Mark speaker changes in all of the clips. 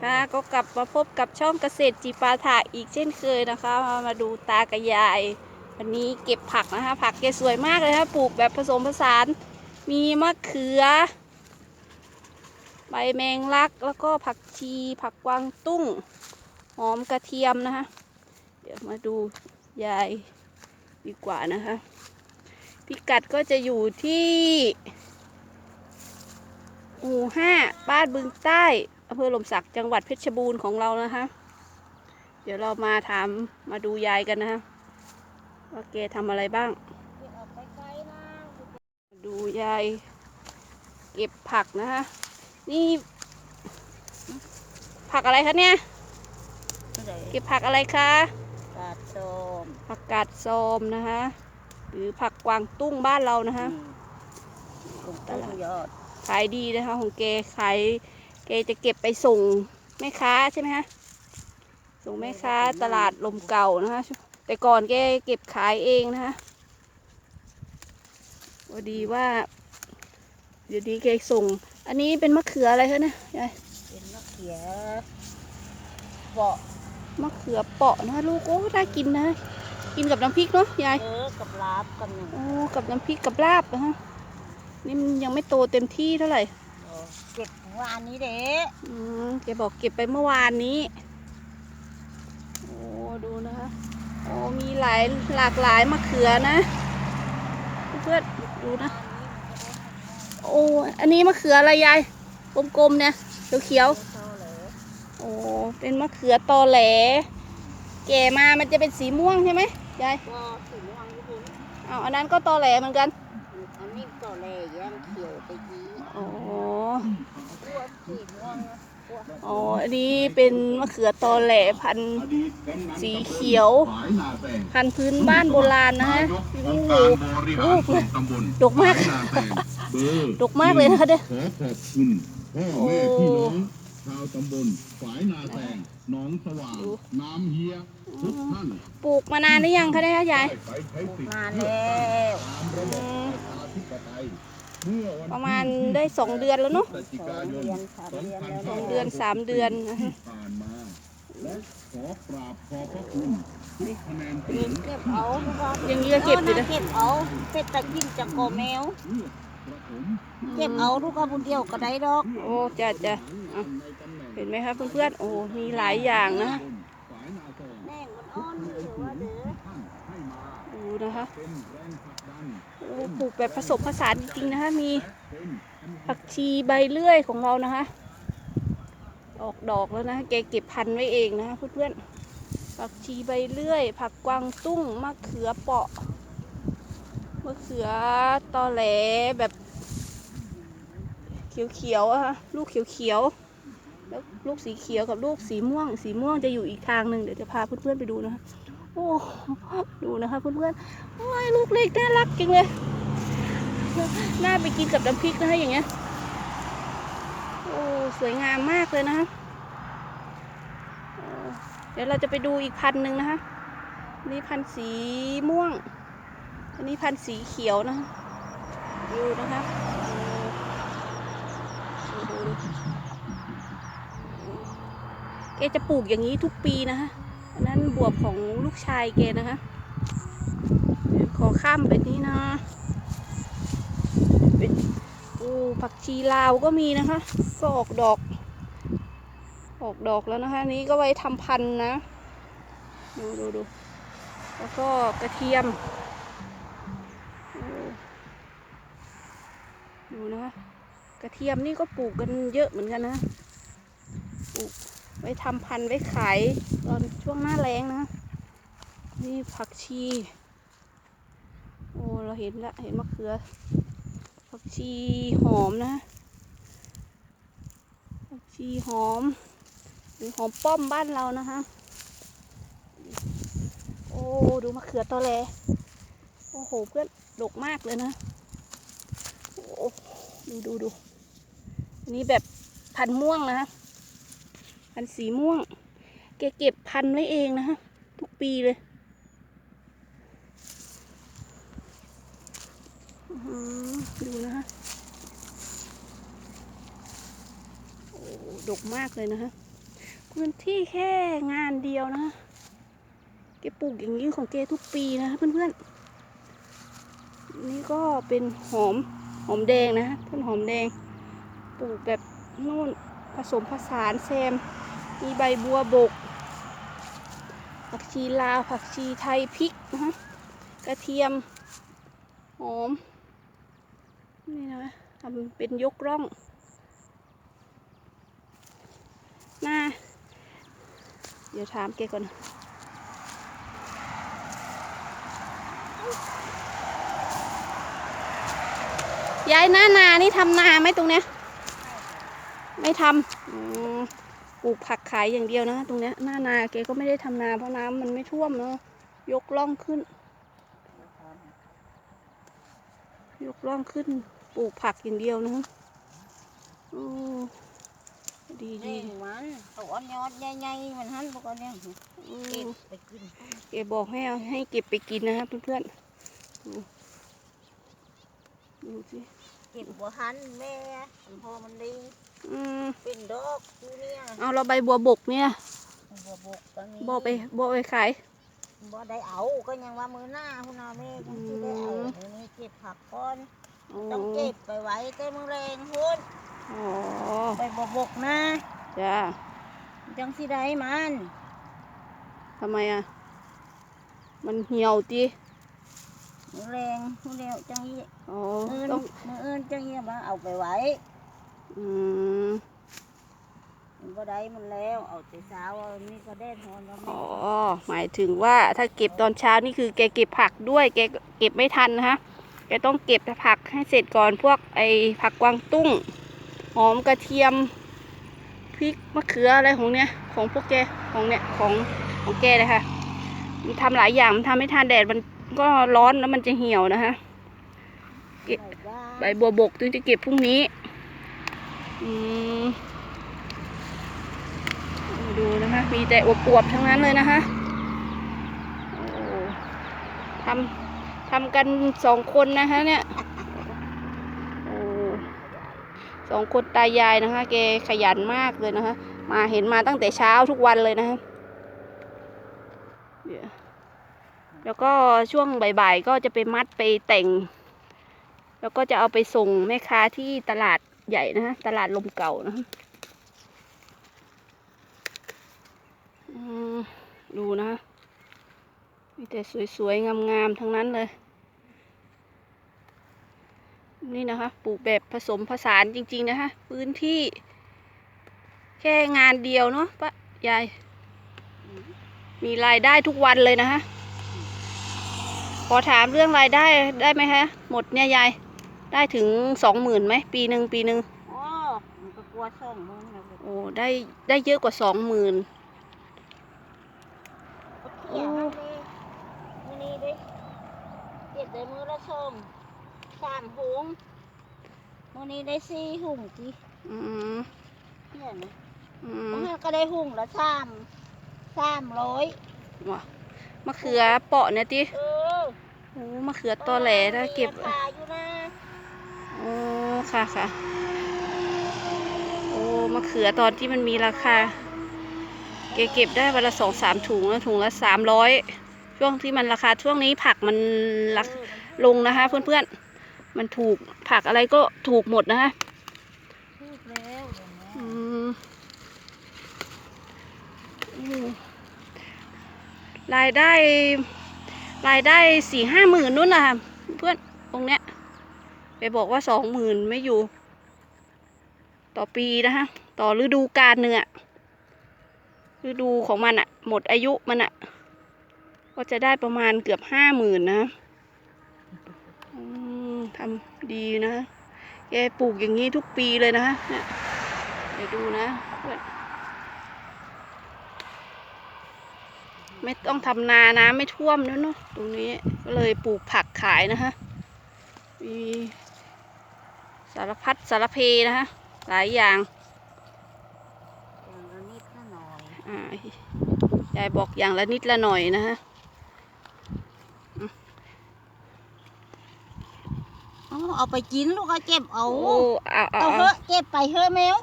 Speaker 1: ค่ะก็กลับมาพบกับช่องเกษตรจีปาถาอีกเช่นเคยนะคะ มามาดูตากระยาย วันนี้เก็บผักนะคะ ผักแกสวยมากเลยนะปลูกแบบผสมผสาน มีมะเขือ ใบแมงลักแล้วก็ผักชี ผักกวางตุ้ง หอมกระเทียมนะคะ เดี๋ยวมาดูยายดีกว่านะคะ พิกัดก็จะอยู่ที่หมู่ห้าบ้านบึงใต้ อำเภอหล่มสักจังหวัดเพชรบูรณ์ของเรานะคะ เดี๋ยวเรามาถามมาดูยายกันนะคะว่าแกทำอะไรบ้าง ดูยายเก็บผักนะคะ นี่ ผักอะไรคะเนี่ย เก็บผักอะไรคะ
Speaker 2: กาดส้ม
Speaker 1: ผักกาดโซมนะคะ หรือผักกวางตุ้งบ้านเรานะคะ
Speaker 2: กุ้งตุ้งยอด
Speaker 1: ขายดีนะคะของแกขาย แกจะเก็บไปส่งแม่ค้าใช่ไหมคะส่งแม่ค้าตลาดลมเก่านะคะ แต่ก่อนแกเก็บขายเองนะคะพอดีว่า เดี๋ยวนี้แกส่ง อันนี้เป็นมะเขืออะไรคะเนี่ยยาย
Speaker 2: เป็นมะเขือเปาะ
Speaker 1: มะเขือเปราะนะคะลูกโอ้น่ากินนะ กินกับน้ำพริกเนาะยาย
Speaker 2: เออกับลาบกันหนึ่ง
Speaker 1: โอ้กับน้ำพริกกับลาบนะคะนี่มันยังไม่โตเต็มที่เท่าไหร่
Speaker 2: วานนี้เด้
Speaker 1: อืมแกบอกเก็บไปเมื่อวานนี้ โอ้ดูนะคะ โอ้มีหลายหลากหลายมะเขือนะ เพื่อนๆดูนะ โอ้อันนี้มะเขืออะไรยายกลมๆเนี่ยเขียว
Speaker 2: เท่าเลย
Speaker 1: ๆโอ้เป็นมะเขือตอแหล แก่มามันจะเป็นสีม่วงใช่ไหมยาย
Speaker 2: ก็สีม่วงที่คุณ
Speaker 1: เอาอันนั้นก็ตอแหลเหมือนกัน
Speaker 2: อันนี้ต่อแลแย่งเขียวไปยี
Speaker 1: โอ้
Speaker 2: พวกสีม่วงนะพวก
Speaker 1: อ๋ออันนี้เป็นมะเขือตอแหลพันธุ์สีเขียว พันธุ์พื้นบ้านโบราณนะฮะ
Speaker 3: นายกองค์การบริหารส่วนตำบล
Speaker 1: ดกมาก
Speaker 3: ฝยนาแตงเบอร์
Speaker 1: ดกมากเลยนะคะเนี่ย
Speaker 3: ขอขอบคุณพ่อแม่พี่น้อง ชาวตำบลฝายนาแตงหนองสว่าง
Speaker 1: ดู
Speaker 3: น้ำเฮียทุกท่าน
Speaker 1: ปลูกมานานหรือยังคะเนี่ยยาย
Speaker 3: ได้ไปใช้สิทธิ์
Speaker 2: มาแล้ว
Speaker 3: ตามระบบประชาธิปไตยเมื่อวันที่
Speaker 1: ประมาณได้สองเดือนแล้วเนาะ
Speaker 3: พฤศจิกายน
Speaker 1: สองเดือนสามเดือนนะคะ
Speaker 3: ที่ผ่านมาและขอกราบขอบพระคุณทุกคะแนนเสียง
Speaker 2: เก็บเอาทุกคน
Speaker 1: ยังเยอะเก็บอยู่นะ
Speaker 2: เก็บเอาเป็ดตะกินจะโกแมว
Speaker 3: เพื่อประถม
Speaker 2: เก็บเอาทุกคนเดียวก็ได้ดอก
Speaker 1: โอ้จ้ะจ้ะเอาเห็นไหมคะเพื่อนๆโอ้มีหลายอย่างนะ
Speaker 3: ฝายนาแตง
Speaker 2: แม่งมันอ้อนอยู่ว่าเด้อ
Speaker 3: ท่านให้มา
Speaker 1: ดูนะคะ
Speaker 3: เป็นแรงผลักดัน
Speaker 1: โอ้ปลูกแบบผสมผสานจริงๆนะคะมี
Speaker 3: เป็น
Speaker 1: ผักชีใบเลื่อยของเรานะคะออกดอกแล้วนะแกเก็บพันธุ์ไว้เองนะคะเพื่อนๆผักชีใบเลื่อย ผักกวางตุ้งมะเขือเปราะมะเขือตอแหลแบบเขียวๆอะค่ะลูกเขียวๆแล้วลูกสีเขียวกับลูกสีม่วง สีม่วงจะอยู่อีกทางหนึ่งเดี๋ยวจะพาเพื่อนๆไปดูนะคะโอ้ดูนะคะเพื่อนๆโอ้ยลูกเล็กน่ารักจริงเลยน่าไปกินกับน้ำพริกนะคะอย่างเงี้ยโอ้สวยงามมากเลยนะคะเดี๋ยวเราจะไปดูอีกพันหนึ่งนะคะนี่พันสีม่วง อันนี้พันธุ์สีเขียวนะดูนะคะโอ้ดูดูดูแกจะปลูกอย่างนี้ทุกปีนะคะอันนั้นบวบของลูกชายแกนะคะ ขอข้ามไปนี่นะเป็นโอ้ผักชีลาวก็มีนะคะก็ออกดอก ออกดอกแล้วนะคะ นี้ก็ไว้ทำพันธุ์นะ ดูดูดูแล้วก็กระเทียม โอ้ ดูนะ กระเทียมนี่ก็ปลูกกันเยอะเหมือนกันนะ ปลูกไว้ทำพันธุ์ไว้ขายตอนช่วงหน้าแล้งนะ นี่ผักชี โอ้เราเห็นละเห็นมะเขือ ผักชีหอมนะ ผักชีหอมหรือหอมป้อมบ้านเรานะคะ โอ้ ดูมะเขือตอแล โอ้โหเพื่อนดกมากเลยนะ ดูดูดูอันนี้แบบพันม่วงนะพันสีม่วงแกเก็บพันไว้เองนะฮะทุกปีเลยดูนะฮะโอ้ดกมากเลยนะฮะพื้นที่แค่งานเดียวนะแกปลูกอย่างนี้ของแกทุกปีนะเพื่อนๆนี่ก็เป็นหอม หอมแดงนะต้นหอมแดงปลูกแบบนู่นผสมผสานแซม มีใบบัวบก ผักชีลาว ผักชีไทยพริกนะฮะกระเทียม หอม นี่นะทำเป็นยกร่องหน้า เดี๋ยวถามแกก่อน ยายหน้านานี่ทำนาไหมตรงเนี้ย ไม่ทำอืมปลูกผักขายอย่างเดียวนะ ตรงเนี้ยหน้านาแกก็ไม่ได้ทำนาเพราะน้ำมันไม่ท่วมเนาะยกล่องขึ้น ยกล่องขึ้นปลูกผักอย่างเดียวนะโอ้ดีดี
Speaker 2: นี่มันตัวยอดใหญ่ๆมันหันพวกอันเนี้ย
Speaker 1: อื
Speaker 2: เก็บ
Speaker 1: ม
Speaker 2: ไปกิน
Speaker 1: แกบอกให้เอาให้เก็บไปกินนะครับเพื่อนๆดูดูสิ
Speaker 2: เก็บบัวหันแม่มันพอมันดี
Speaker 1: อืม
Speaker 2: เป็นดอกอยู่เนี่ย
Speaker 1: เอาเราใบบัวบกเนี่ย
Speaker 2: บัวบกก็มี
Speaker 1: บอไปบอไปขาย
Speaker 2: บ่ได้เอาก็ยังว่ามือหน้าคุณเอาแม่ยังสิได้เอามื้อนี้เก็บผักก่อน
Speaker 1: อ๋อ
Speaker 2: ต้องเก็บไปไว้แต่มือแรงพุ่น
Speaker 1: อ๋อ
Speaker 2: ไปบัวบกนะ
Speaker 1: จ้า
Speaker 2: จังสิได้มัน
Speaker 1: ทำไมอะ มันเหี่ยวจี
Speaker 2: มือแรงมือเดียวจังยี่
Speaker 1: อ๋อ
Speaker 2: อื่น
Speaker 1: ต้อง
Speaker 2: มืออื่นจังยี่มาเอาไปไว้
Speaker 1: อืม
Speaker 2: มันบ่ได้มันแล้วเอาแต่เช้าเอานี่ก็ได้ทอนแล้ว
Speaker 1: อ๋
Speaker 2: แม่
Speaker 1: อหมายถึงว่าถ้าเก็บตอนเช้านี่คือแกเก็บผักด้วยแกเก็บไม่ทันนะฮะแกต้องเก็บผักให้เสร็จก่อนพวกไอ้ผักกวางตุ้งหอมกระเทียมพริกมะเขืออะไรของเนี้ยของพวกแกของเนี้ยของของแกเลยค่ะมันทำหลายอย่างมันทำให้ทานแดดมัน ก็ร้อนแล้วมันจะเหี่ยวนะฮะเก็บใบบัวบกถึงจะเก็บพรุ่งนี้อืมดูนะคะ มีแต่อวบๆทั้งนั้นเลยนะคะโอ้ทำทำกันสองคนนะคะเนี่ยโอ้สองคนตายายนะคะ แกขยันมากเลยนะคะ มาเห็นมาตั้งแต่เช้าทุกวันเลยนะคะเดี๋ยว แล้วก็ช่วงบ่ายๆก็จะไปมัดไปแต่ง แล้วก็จะเอาไปส่งแม่ค้าที่ตลาดใหญ่นะฮะตลาดลมเก่านะดูนะฮะมีแต่สวยๆ งามๆ ทั้งนั้นเลย นี่นะคะปลูกแบบผสมผสานจริง ๆ นะคะพื้นที่ แค่งานเดียวเนาะปะยาย มีรายได้ทุกวันเลยนะคะ ขอถามเรื่องรายได้ได้ไหมคะหมดเนี่ยยายได้ถึงสองหมื่นไหมปีหนึ่งปีหนึ่ง
Speaker 2: โอ้มันก็กลัวช่องมึงนะ
Speaker 1: โอ้ได้ได้เยอะกว่าสองหมื่น
Speaker 2: เขี่ยให้ดิมือนี้ดิเก็บได้มือละส้มสามหุงมือนี้ได้สี่หุงจี
Speaker 1: อืม
Speaker 2: เขี่ยนะ
Speaker 1: อื
Speaker 2: มื
Speaker 1: ม
Speaker 2: อก็ได้หุงละสามสามร้อย
Speaker 1: ว่ะมะเขือเปาะเนี่ยติ
Speaker 2: เออ
Speaker 1: โอ้มะเขือตอแหลถ้าเก็บ
Speaker 2: มีราอยู่นะ
Speaker 1: โอ้ค่ะค่ะ โอ้มะเขือตอนที่มันมีราคาแกเก็บได้วันละสองสามถุงแล้วถุงละสามร้อยช่วงที่มันราคาช่วงนี้ผักมันราคา
Speaker 2: เออ
Speaker 1: ลงนะคะ เพื่อนๆ มันถูกผักอะไรก็ถูกหมดนะคะ
Speaker 2: พูดแล้ว
Speaker 1: อืมรายได้ รายได้สี่ห้าหมื่นนู่นนะคะเพื่อนตรงเนี้ย ไปบอกว่าสองหมื่นไม่อยู่ ต่อปีนะคะต่อฤดูกาลหนึ่งอฤดูของมันอะหมดอายุมันอะก็จะได้ประมาณเกือบห้าหมื่นนะทำดีนะแกปลูกอย่างนี้ทุกปีเลยนะคะเนี่ยเดี๋ยวดูนะเพื่อน ไม่ต้องทำนาน้ำไม่ท่วมแล้วเนาะตรงนี้ก็เลยปลูกผักขายนะคะมีสารพัดสารเพนะคะหลายอย่าง
Speaker 2: อย่างละนิดละหน่อย
Speaker 1: อ่ายายบอกอย่างละนิดละหน่อยนะคะ
Speaker 2: เอาเอาไปกินลูกเอาเก็บเอา
Speaker 1: โอ้เอาเอา
Speaker 2: เอา
Speaker 1: เอา
Speaker 2: เถอะเก็บไปเถอะแมว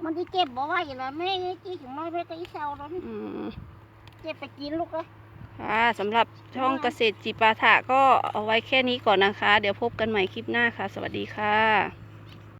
Speaker 1: โมั
Speaker 2: นที่เก็บบ่ไหวแล้วแม่จี้ถึงน้อยไปก็อีเซาแล้วนี่
Speaker 1: อืม
Speaker 2: เก็บไปกินลูกเลย
Speaker 1: ค่ะสำหรับช่องเกษตรจิปาถะก็เอาไว้แค่นี้ก่อนนะคะ เดี๋ยวพบกันใหม่คลิปหน้าค่ะ สวัสดีค่ะ